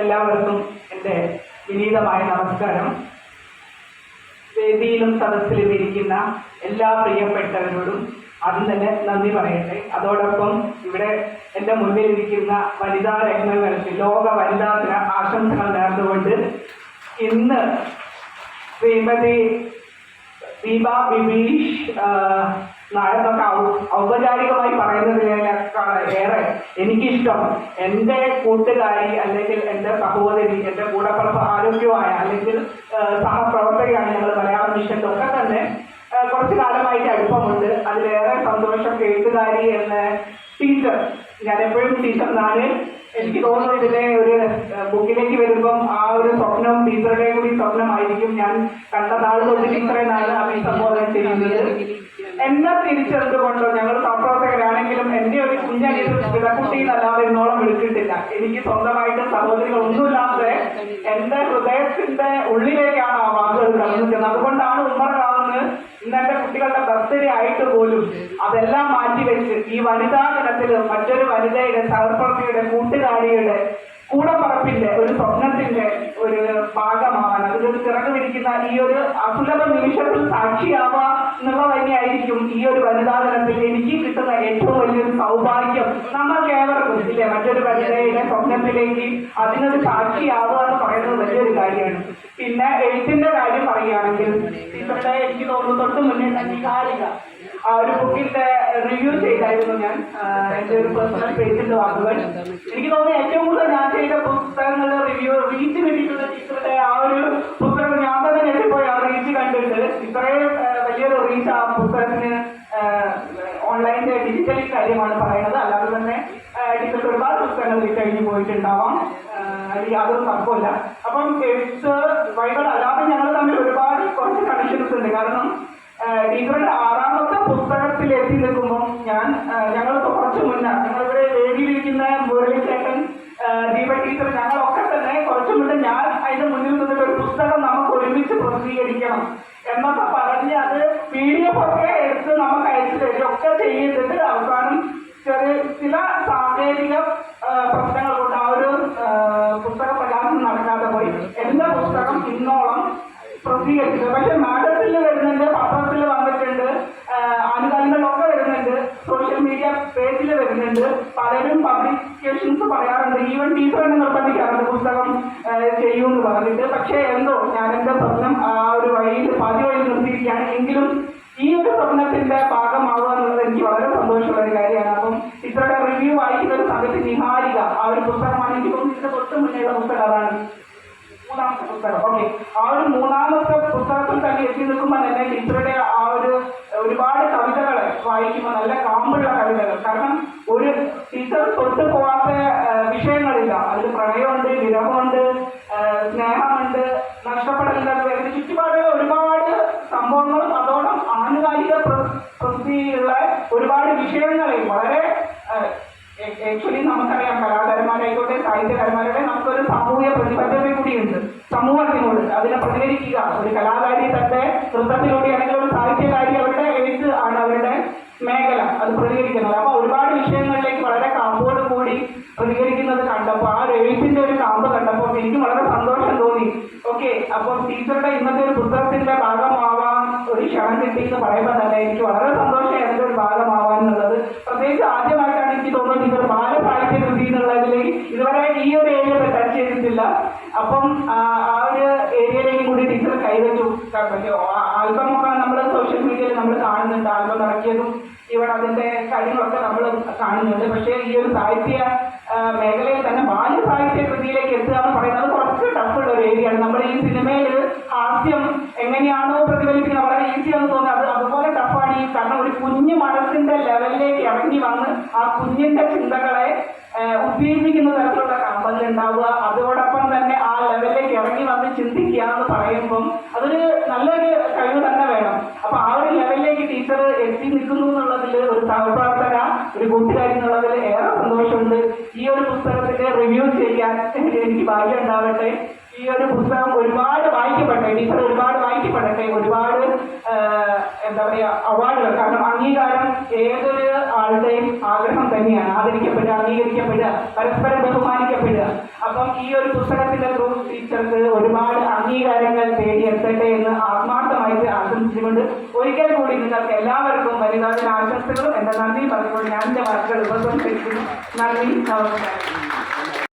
എല്ലാവർക്കും എന്റെ വിനീതമായ നമസ്കാരം. വേദിയിലും സദസ്സിലും ഇരിക്കുന്ന എല്ലാ പ്രിയപ്പെട്ടവരോടും ആദ്യം തന്നെ നന്ദി പറയട്ടെ. അതോടൊപ്പം ഇവിടെ എന്റെ മുന്നിലിരിക്കുന്ന വനിതാ രംഗങ്ങൾക്ക് ലോക വനിതാ ദിന ആശംസകൾ നേർന്നുകൊണ്ട് ഇന്ന് ശ്രീമതി ദീപ ബിബീഷ് ഔ- ഔപചാരികമായി പറയുന്നതിനേക്കാൾ ഏറെ എനിക്കിഷ്ടം. എന്റെ കൂട്ടുകാരി അല്ലെങ്കിൽ എന്റെ സഹോദരി എന്റെ കൂടപ്പുറപ്പ് ആരോഗ്യമായ അല്ലെങ്കിൽ സഹപ്രവർത്തകയാണ് ഞങ്ങൾ മലയാളം ഒക്കെ തന്നെ കുറച്ച് കാലമായിട്ട് അടുപ്പമുണ്ട്. അതിലേറെ സന്തോഷം എഴുത്തുകാരി എന്ന ടീച്ചർ ഞാൻ എപ്പോഴും ടീച്ചർ നാല് എനിക്ക് തോന്നുന്നു ഇതിലെ ഒരു ബുക്കിലേക്ക് വരുമ്പം ആ ഒരു സ്വപ്നം ടീച്ചറുടെ കൂടി സ്വപ്നമായിരിക്കും. ഞാൻ കണ്ട നാൾ ടീച്ചറെ നാൾ അഭിസംബോധന ചെയ്യുന്നത്. എന്നെ തിരിച്ചെടുത്തുകൊണ്ടോ ഞങ്ങൾ സഹപ്രവർത്തകരാണെങ്കിലും എന്റെ ഒരു കുഞ്ഞനിയത് വിളക്കുട്ടി എന്നല്ലാതെ ഇന്നോളം വിളിച്ചിട്ടില്ല. എനിക്ക് സ്വന്തമായിട്ട് സഹോദരികൾ ഒന്നുമില്ലാതെ എന്റെ ഹൃദയത്തിന്റെ ഉള്ളിലേക്കാണ് ആ വാക്കുകൾ കടന്നിരിക്കുന്നത് അതുകൊണ്ടാണ് ഉമ്മറാവുന്നത് ഇന്ന് എന്റെ കുട്ടികളുടെ ബർത്ത്ഡേ ആയിട്ട് പോലും അതെല്ലാം മാറ്റിവെച്ച് ഈ വനിതാ ദിനത്തിൽ മറ്റൊരു വനിതയുടെ സഹപ്രവർത്തിയുടെ കൂട്ടുകാരിയുടെ കൂടപ്പറപ്പിന്റെ ഒരു സ്വപ്നത്തിന്റെ ഒരു ഭാഗമാവാൻ അതിലൊരു ചിറക് വിരിക്കുന്ന ഈ ഒരു അസുലഭ നിമിഷത്തിൽ സാക്ഷിയാവുക എന്നുള്ളത് തന്നെയായിരിക്കും ഈ ഒരു വനിതാ ദിനത്തിൽ എനിക്ക് കിട്ടുന്ന ഏറ്റവും വലിയൊരു സൗഭാഗ്യം. നമ്മൾക്ക് ഏവർക്കും ഇല്ലേ മറ്റൊരു വനിതയുടെ സ്വപ്നത്തിലേക്ക് അതിനൊരു സാക്ഷിയാവുക എന്ന് പറയുന്നത് വലിയൊരു കാര്യമാണ്. പിന്നെ എഴുത്തിന്റെ കാര്യം പറയുകയാണെങ്കിൽ ഇവിടെ എനിക്ക് തോന്നുന്നു തൊട്ട് മുന്നേ നിഹാരിക ആ ഒരു ബുക്കിന്റെ റിവ്യൂ ചെയ്തായിരുന്നു ഞാൻ. എന്റെ ഒരു പേഴ്സണൽ പേജിന്റെ വാക്കുകൾ. എനിക്ക് തോന്നുന്നു ഏറ്റവും കൂടുതൽ ഞാൻ ചെയ്ത പുസ്തകങ്ങളുടെ റിവ്യൂ റീച്ച് കിട്ടിയിട്ടുള്ള ടീച്ചറുടെ ആ ഒരു പുസ്തകം ഞാൻ തന്നെ ഞെട്ടിപ്പോയി ആ റീച്ച് കണ്ടിട്ട് ഇത്രയും ആ, വലിയൊരു റീച്ച് ആ പുസ്തകത്തിന് ഓൺലൈനിന്റെ ഡിജിറ്റലി കാര്യമാണ് പറയുന്നത്. അല്ലാതെ തന്നെ ടീച്ചർക്ക് ഒരുപാട് പുസ്തകങ്ങൾ വിറ്റഴിഞ്ഞു പോയിട്ടുണ്ടാവാം. അല്ലെങ്കിൽ യാതൊരു തർക്കമില്ല അപ്പം എഴുത്ത് വൈബർ അല്ലാതെ ഞങ്ങൾ തമ്മിൽ ഒരുപാട് കുറച്ച് കണക്ഷൻസ് ഉണ്ട്. കാരണം ടീച്ചറുടെ ആറാമത്തെ പുസ്തകത്തിൽ എത്തി നിൽക്കുമ്പോൾ ഞാൻ ഞങ്ങൾക്ക് കുറച്ച് മുന്നേ ഞങ്ങളിവിടെ വേദിയിലിരിക്കുന്ന മുരളിച്ചേട്ടൻ ദീപ ടീച്ചർ ഞങ്ങളൊക്കെ തന്നെ കുറച്ച് മുന്നേ ഞാൻ അതിന്റെ മുന്നിൽ നിന്നിട്ട് ഒരു പുസ്തകം നമുക്ക് ഒരുമിച്ച് പ്രസിദ്ധീകരിക്കണം. ആ, പ്രശ്നങ്ങൾ കൊണ്ട് ആ ഒരു പുസ്തക പ്രകാശനം നടക്കാതെ പോയി. എന്റെ പുസ്തകം ഇന്നോളം പ്രസിദ്ധീകരിച്ചത് പക്ഷെ മാഗസിനിൽ വരുന്നുണ്ട് പത്രത്തിൽ വന്നിട്ടുണ്ട് ആനുകാലികളിലൊക്കെ വരുന്നുണ്ട് സോഷ്യൽ മീഡിയ പേജിൽ വരുന്നുണ്ട്. പലരും പബ്ലിക്കേഷൻസ് പറയാറുണ്ട് ഈവൻ ടീച്ചർ തന്നെ നിർബന്ധിക്കാറുണ്ട് പുസ്തകം ചെയ്യൂ എന്ന് പറഞ്ഞിട്ട്. പക്ഷേ എന്തോ ഞാൻ എന്റെ സ്വപ്നം ആ ഒരു വഴിയിൽ പാതി വഴി നിർത്തിയിരിക്കുകയാണ്. എങ്കിലും ഈ ഒരു സ്വപ്നത്തിന്റെ ഭാഗമാവുക എന്നുള്ളത് എനിക്ക് വളരെ സന്തോഷമുള്ള ഒരു കാര്യമാണ്. അപ്പം ടീച്ചറുടെ റിവ്യൂ വായിക്കുന്ന ഒരു സമയത്ത് നിഹാരിക. ആ ഒരു പുസ്തകമാണ് എനിക്ക് തോന്നുന്നു ഇതിന്റെ തൊട്ട് മുന്നേയുള്ള പുസ്തകം അതാണ്. മൂന്നാമത്തെ പുസ്തകം. ഓക്കെ ആ ഒരു മൂന്നാമത്തെ പുസ്തകത്തിൽ തന്നെ എത്തി നിൽക്കുമ്പോൾ തന്നെ ടീച്ചറുടെ ആ ഒരു ഒരുപാട് കവിതകൾ വായിക്കുമ്പോൾ നല്ല കാമ്പുള്ള കവിതകൾ. കാരണം ഒരു ടീച്ചർ തൊട്ട് പോവാത്ത വിഷയങ്ങളില്ല. അതിൽ പ്രണയമുണ്ട് വിരഹമുണ്ട് സ്നേഹമുണ്ട് നഷ്ടപ്പെടലുണ്ട് അതിന് ചുറ്റുപാടുള്ള ഒരുപാട് സംഭവങ്ങളും അതോടൊപ്പം ആനുകാലിക ഒരുപാട് വിഷയങ്ങളെ. വളരെ ആക്ച്വലി നമുക്കറിയാം കലാകാരന്മാരായിക്കോട്ടെ സാഹിത്യകാരന്മാരുടെ നമുക്കൊരു സാമൂഹിക പ്രതിബദ്ധത കൂടിയുണ്ട്. സമൂഹത്തിനോട് അതിനെ പ്രതികരിക്കുക. ഒരു കലാകാരി തന്റെ നൃത്തത്തിലൂടെയാണെങ്കിൽ ഒരു സാഹിത്യകാരി അവരുടെ എഴുത്ത് ആണ് അവരുടെ മേഖല. അത് പ്രതികരിക്കുന്നത്. അപ്പൊ ഒരുപാട് വിഷയങ്ങളിലേക്ക് വളരെ കാമ്പോട് കൂടി പ്രതികരിക്കുന്നത് കണ്ടപ്പോൾ ആ ഒരു എഴുത്തിന്റെ ഒരു കാമ്പ് കണ്ടപ്പോൾ എനിക്ക് വളരെ സന്തോഷം തോന്നി. ഓക്കെ അപ്പോൾ ടീച്ചറുടെ ഇന്നത്തെ ഒരു പുസ്തകത്തിന്റെ ഭാഗമാവാൻ ഒരു ക്ഷണം കിട്ടി എന്ന് പറയുമ്പോൾ തന്നെ എനിക്ക് വളരെ സന്തോഷമായി അതിന്റെ ഒരു ഭാഗമാവാൻ എന്നുള്ളത് പ്രത്യേകിച്ച് ആദ്യമായിട്ടാണ് എനിക്ക് തോന്നുന്നത് ഇതൊരു ബാലസാഹിത്യ കൃതി എന്നുള്ളതിലേക്ക് ഇതുവരെ ഈ ഒരു ഏരിയ ടച്ച് ചെയ്തിട്ടില്ല. അപ്പം ആ ഒരു ഏരിയയിലേക്ക് കൂടി ടീച്ചർ കൈവച്ചു. ആൽബമൊക്കെ നമ്മൾ സോഷ്യൽ മീഡിയയിൽ നമ്മൾ കാണുന്നുണ്ട്. ആൽബം ഇറക്കിയതും ഇവിടെ അതിന്റെ കാര്യങ്ങളൊക്കെ നമ്മൾ കാണുന്നുണ്ട്. പക്ഷേ ഈ ഒരു സാഹിത്യ മേഖലയിൽ തന്നെ ബാല്യ സാഹിത്യ കൃതിയിലേക്ക് എത്തുക എന്ന് പറയുന്നത് കുറച്ച് ടഫുള്ള ഒരു ഏരിയയാണ്. നമ്മൾ ഈ സിനിമയിൽ ഹാസ്യം എങ്ങനെയാണോ പ്രതിഫലിക്കുന്നത് വളരെ ഈസിയാണെന്ന് തോന്നുന്നത് അത് അതുപോലെ ടഫാണ് ഈ കാരണം ഒരു കുഞ്ഞു മനസ്സിന്റെ ലെവലിലേക്ക് ഇറങ്ങി വന്ന് ആ കുഞ്ഞിന്റെ ചിന്തകളെ ഉത്തേജിപ്പിക്കുന്ന തരത്തിലുള്ള കമ്പനി ഉണ്ടാവുക അതോടൊപ്പം തന്നെ ആ ലെവലിലേക്ക് ഇറങ്ങി വന്ന് ചിന്തിക്കുക എന്ന് പറയുമ്പം അതൊരു നല്ലൊരു കഴിവ് തന്നെ വേണം. അപ്പൊ ആ ഒരു ലെവലിലേക്ക് ടീച്ചർ എത്തി നിൽക്കുന്നു എന്നുള്ളതിൽ ഒരു സഹപ്രവർത്തക ഒരു കൂട്ടുകാരി എന്നുള്ളതിൽ ഏറെ സന്തോഷമുണ്ട്. ഈ ഒരു പുസ്തകത്തിന്റെ റിവ്യൂ ചെയ്യാൻ എനിക്ക് ഭാഗ്യം ഉണ്ടാവട്ടെ. ഈ ഒരു പുസ്തകം ഒരുപാട് വായിക്കപ്പെടട്ടെ ടീച്ചർ ഒരുപാട് വായിക്കപ്പെടട്ടെ ഒരുപാട് എന്താ പറയുക അവാർഡുകൾ. കാരണം അംഗീകാരം ഏതൊരു ആളുടെയും ആഗ്രഹം തന്നെയാണ്. ആദരിക്കപ്പെടുക അംഗീകരിക്കപ്പെടുക പരസ്പരം ബഹുമാനിക്കപ്പെടുക. അപ്പം ഈ ഒരു പുസ്തകത്തിന്റെ ത്രൂ ടീച്ചർക്ക് ഒരുപാട് അംഗീകാരങ്ങൾ തേടിയെത്തട്ടെ എന്ന് ആത്മാർത്ഥമായിട്ട് ആശംസിച്ചുകൊണ്ട് ഒരിക്കൽ കൂടി നിങ്ങൾക്ക് എല്ലാവർക്കും വനിതാ ദിന ആശംസകളും എന്റെ നന്ദി പറഞ്ഞുകൊണ്ട് ഞാൻ എന്റെ വാക്കുകൾ ഉപസംഹരിക്കുന്നു. നന്ദി നമസ്കാരം.